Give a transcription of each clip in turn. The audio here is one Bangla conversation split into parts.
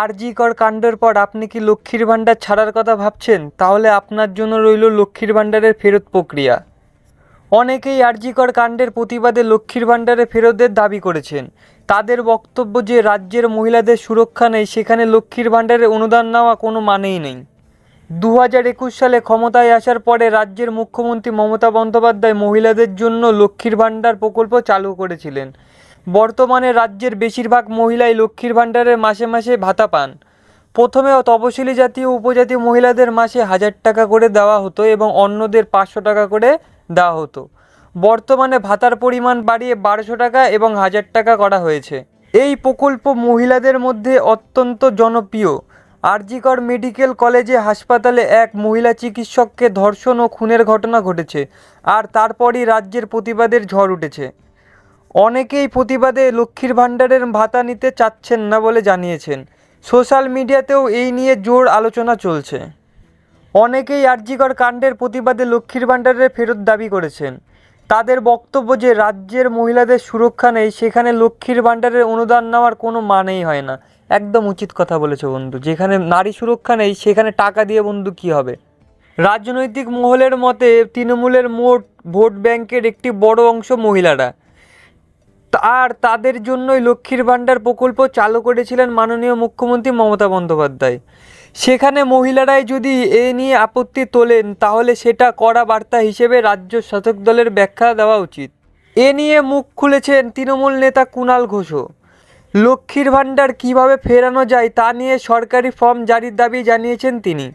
আরজিকর কাণ্ডের পর আপনি কি লক্ষ্মীর ভাণ্ডার ছাড়ার কথা ভাবছেন? তাহলে আপনার জন্য রইল লক্ষ্মীর ভাণ্ডারের ফেরত প্রক্রিয়া। অনেকেই আরজিকর কাণ্ডের প্রতিবাদে লক্ষ্মীর ভাণ্ডারে ফেরতের দাবি করেছেন। তাদের বক্তব্য যে রাজ্যের মহিলাদের সুরক্ষা নেই, সেখানে লক্ষ্মীর ভাণ্ডারে অনুদান নেওয়া কোনো মানেই নেই। দু হাজার একুশ সালে ক্ষমতায় আসার পরে রাজ্যের মুখ্যমন্ত্রী মমতা বন্দ্যোপাধ্যায় মহিলাদের জন্য লক্ষ্মীর ভাণ্ডার প্রকল্প চালু করেছিলেন। বর্তমানে রাজ্যের বেশিরভাগ মহিলাই লক্ষ্মীর ভাণ্ডারের মাসে মাসে ভাতা পান। প্রথমেও তপশিলি জাতি ও উপজাতি মহিলাদের মাসে হাজার টাকা করে দেওয়া হতো এবং অন্যদের পাঁচশো টাকা করে দেওয়া হতো। বর্তমানে ভাতার পরিমাণ বাড়িয়ে বারোশো টাকা এবং হাজার টাকা করা হয়েছে। এই প্রকল্প মহিলাদের মধ্যে অত্যন্ত জনপ্রিয়। আরজিকর মেডিকেল কলেজে হাসপাতালে এক মহিলা চিকিৎসককে ধর্ষণ ও খুনের ঘটনা ঘটেছে, আর তারপরই রাজ্যের প্রতিবাদের ঝড় উঠেছে। অনেকেই প্রতিবাদে লক্ষ্মীর ভাণ্ডারের ভাতা নিতে চাচ্ছেন না বলে জানিয়েছেন। সোশ্যাল মিডিয়াতেও এই নিয়ে জোর আলোচনা চলছে। অনেকেই আরজিকর কাণ্ডের প্রতিবাদে লক্ষ্মীর ভাণ্ডারের ফেরত দাবি করেছেন। তাদের বক্তব্য যে, রাজ্যের মহিলাদের সুরক্ষা নেই, সেখানে লক্ষ্মীর ভাণ্ডারের অনুদান নেওয়ার কোনো মানেই হয় না। একদম উচিত কথা বলেছ বন্ধু। যেখানে নারী সুরক্ষা নেই, সেখানে টাকা দিয়ে বন্ধু কী হবে? রাজনৈতিক মহলের মতে তৃণমূলের মোট ভোট ব্যাংকের একটি বড় অংশ মহিলারা। আর তাদের জন্যই লক্ষ্মীর ভাণ্ডার প্রকল্প চালু করেছিলেন মাননীয় মুখ্যমন্ত্রী মমতা বন্দ্যোপাধ্যায়। সেখানে মহিলারাই যদি এ নিয়ে আপত্তি তোলেন, তাহলে সেটা কড়া বার্তা হিসেবে রাজ্য শাসক দলের ব্যাখ্যা দেওয়া উচিত। এ নিয়ে মুখ খুলেছেন তৃণমূল নেতা কুণাল ঘোষও। লক্ষ্মীর ভাণ্ডার কীভাবে ফেরানো যায় তা নিয়ে সরকারি ফর্ম জারির দাবি জানিয়েছেন তিনি।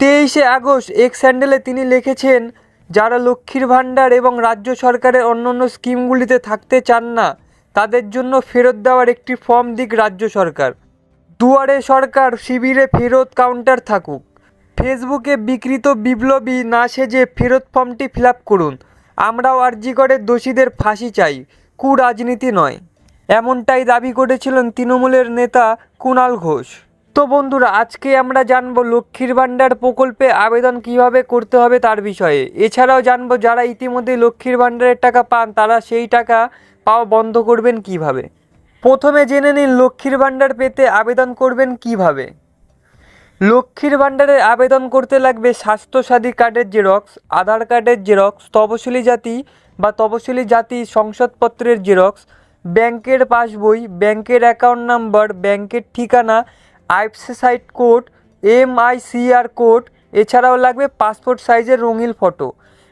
তেইশে আগস্ট এক্স স্যান্ডেলে তিনি লিখেছেন, যারা লক্ষ্মীর ভাণ্ডার এবং রাজ্য সরকারের অন্যান্য স্কিমগুলিতে থাকতে চান না, তাদের জন্য ফেরত দেওয়ার একটি ফর্ম দিক রাজ্য সরকার। দুয়ারে সরকার শিবিরে ফেরত কাউন্টার থাকুক। ফেসবুকে বিকৃত বিপ্লবী না সেজে ফেরত ফর্মটি ফিল করুন। আমরাও আর্জি করে দোষীদের ফাঁসি চাই। কু রাজনীতি নয়। এমনটাই দাবি করেছিলেন তৃণমূলের নেতা কুণাল ঘোষ। তো বন্ধুরা, আজকে আমরা জানব লক্ষ্মীর ভাণ্ডার প্রকল্পে আবেদন কীভাবে করতে হবে তার বিষয়ে। এছাড়াও জানব যারা ইতিমধ্যে লক্ষ্মীর ভাণ্ডারের টাকা পান, তারা সেই টাকা পাওয়া বন্ধ করবেন কীভাবে? প্রথমে জেনে নিন লক্ষ্মীর ভাণ্ডার পেতে আবেদন করবেন কীভাবে। লক্ষ্মীর ভাণ্ডারে আবেদন করতে লাগবে স্বাস্থ্যসাথী কার্ডের জেরক্স, আধার কার্ডের জেরক্স, তপশিলি জাতি বা তপশিলি জাতি সংসদপত্রের জেরক্স ব্যাংকের পাসবই, ব্যাংকের অ্যাকাউন্ট নাম্বার ব্যাংকের ঠিকানা আইএফসি কোড এমআইসিআর কোড এছাড়াও লাগবে পাসপোর্ট সাইজের রঙিন ফটো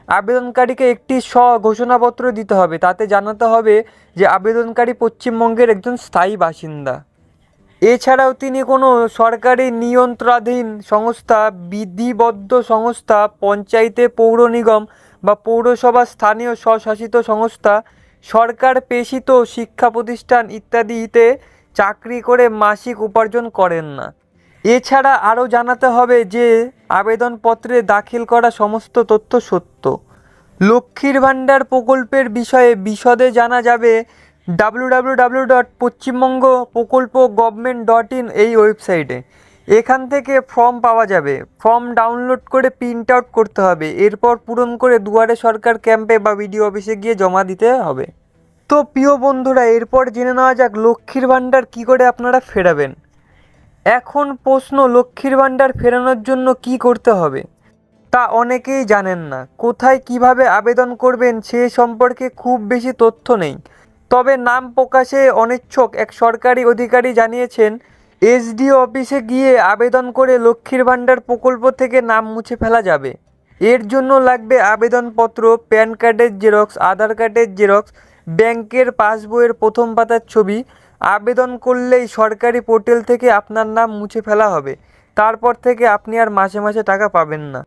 আবেদনকারীকে একটি স্ব ঘোষণাপত্র দিতে হবে, তাতে জানাতে হবে যে আবেদনকারী পশ্চিমবঙ্গের একজন স্থায়ী বাসিন্দা। এছাড়াও তিনি কোনো সরকারি নিয়ন্ত্রণাধীন সংস্থা, বিধিবদ্ধ সংস্থা, পঞ্চায়েতে পৌর নিগম বা পৌরসভা স্থানীয় স্বশাসিত সংস্থা সরকার পেশিত শিক্ষা প্রতিষ্ঠান ইত্যাদিতে চাকরি করে মাসিক উপার্জন করেন না। এছাড়া আরও জানাতে হবে যে, আবেদনপত্রে দাখিল করা সমস্ত তথ্য সত্য। লক্ষ্মীর ভাণ্ডার প্রকল্পের বিষয়ে বিশদে জানা যাবে W W W dot Paschimbanga Prakalpa government dot in এই ওয়েবসাইটে এখান থেকে ফর্ম পাওয়া যাবে। ফর্ম ডাউনলোড করে প্রিন্ট আউট করতে হবে। এরপর পূরণ করে দুয়ারে সরকার ক্যাম্পে বা বিডিও অফিসে গিয়ে জমা দিতে হবে। তো প্রিয় বন্ধুরা, এরপর জেনে নেওয়া যাক লক্ষ্মীর ভাণ্ডার কী করে আপনারা ফেরাবেন। এখন প্রশ্ন, লক্ষ্মীর ভাণ্ডার ফেরানোর জন্য কি করতে হবে? তা অনেকেই জানেন না। কোথায় কীভাবে আবেদন করবেন সে সম্পর্কে খুব বেশি তথ্য নেই। তবে নাম প্রকাশে অনিচ্ছুক এক সরকারি অধিকারী জানিয়েছেন এসডিও অফিসে গিয়ে আবেদন করে লক্ষ্মীর ভাণ্ডার প্রকল্প থেকে নাম মুছে ফেলা যাবে। এর জন্য লাগবে আবেদনপত্র, প্যান কার্ডের জেরক্স, আধার কার্ডের জেরক্স, ব্যাংকের পাসবইয়ের প্রথম পাতার ছবি। আবেদন করলেই সরকারি পোর্টাল থেকে আপনার নাম মুছে ফেলা হবে। তারপর থেকে আপনি আর মাসে মাসে টাকা পাবেন না।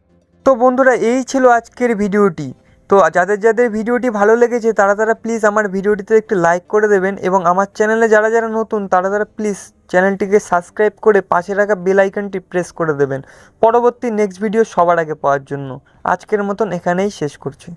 তো বন্ধুরা, এই ছিল আজকের ভিডিওটি। তো যাদের যাদের ভিডিওটি ভালো লেগেছে তারা তারা প্লিজ আমার ভিডিওটিতে একটু লাইক করে দেবেন এবং আমার চ্যানেলে যারা যারা নতুন তারা তারা প্লিজ চ্যানেলটিকে সাবস্ক্রাইব করে পাশে রাখা বেল আইকনটি প্রেস করে দেবেন। পরবর্তী নেক্সট ভিডিও সবার আগে পাওয়ার জন্য। আজকের মতন এখানেই শেষ করছি।